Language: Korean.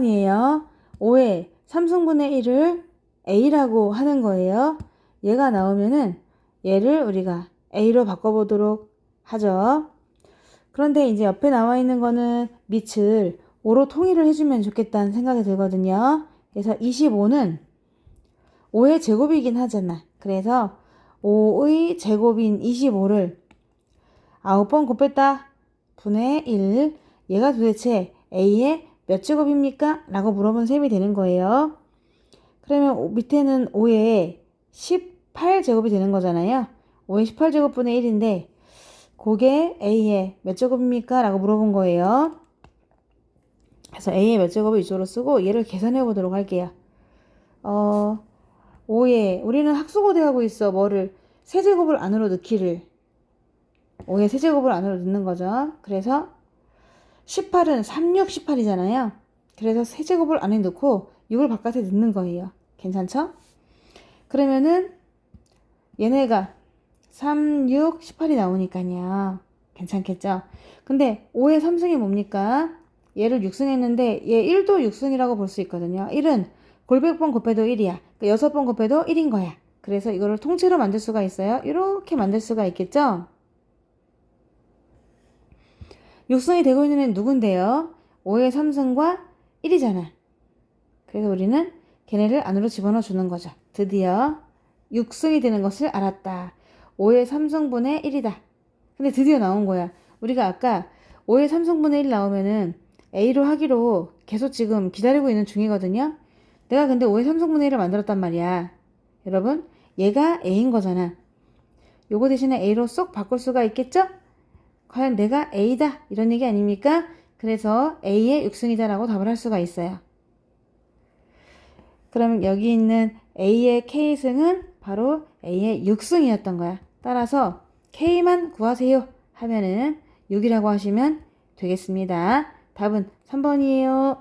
이에요. 5의 3승분의 1을 a라고 하는 거예요. 얘가 나오면은 얘를 우리가 a로 바꿔보도록 하죠. 그런데 이제 옆에 나와 있는 거는 밑을 5로 통일을 해주면 좋겠다는 생각이 들거든요. 그래서 25는 5의 제곱이긴 하잖아. 그래서 5의 제곱인 25를 9번 곱했다. 분의 1. 얘가 도대체 a의 몇 제곱입니까? 라고 물어본 셈이 되는 거예요. 그러면 오- 밑에는 5의 18제곱이 되는 거잖아요. 5의 18제곱분의 1인데 그게 a의 몇 제곱입니까? 라고 물어본 거예요. 그래서 a의 몇 제곱을 이쪽으로 쓰고 얘를 계산해 보도록 할게요. 어, 5에 우리는 학수고대하고 있어. 뭐를 세제곱을 안으로 넣기를 5의 세제곱을 안으로 넣는 거죠. 그래서 18은 36, 18이잖아요. 그래서 세제곱을 안에 넣고 6을 바깥에 넣는 거예요. 괜찮죠? 그러면은 얘네가 3, 6, 18이 나오니까요. 괜찮겠죠? 근데 5의 3승이 뭡니까? 얘를 6승 했는데 얘 1도 6승이라고 볼 수 있거든요. 1은 골백번 곱해도 1이야. 그러니까 6번 곱해도 1인 거야. 그래서 이거를 통째로 만들 수가 있어요. 이렇게 만들 수가 있겠죠? 6승이 되고 있는 애는 누군데요? 5의 3승과 1이잖아. 그래서 우리는 걔네를 안으로 집어넣어 주는 거죠. 드디어 6승이 되는 것을 알았다. 5의 3승분의 1이다. 근데 드디어 나온 거야. 우리가 아까 5의 3승분의 1 나오면은 A로 하기로 계속 지금 기다리고 있는 중이거든요. 내가 근데 5의 3승분의 1을 만들었단 말이야. 여러분, 얘가 A인 거잖아. 요거 대신에 A로 쏙 바꿀 수가 있겠죠? 과연 내가 A다 이런 얘기 아닙니까? 그래서 A의 6승이다라고 답을 할 수가 있어요. 그러면 여기 있는 A의 K승은 바로 A의 6승이었던 거야. 따라서 K만 구하세요 하면은 6이라고 하시면 되겠습니다. 답은 3번이에요.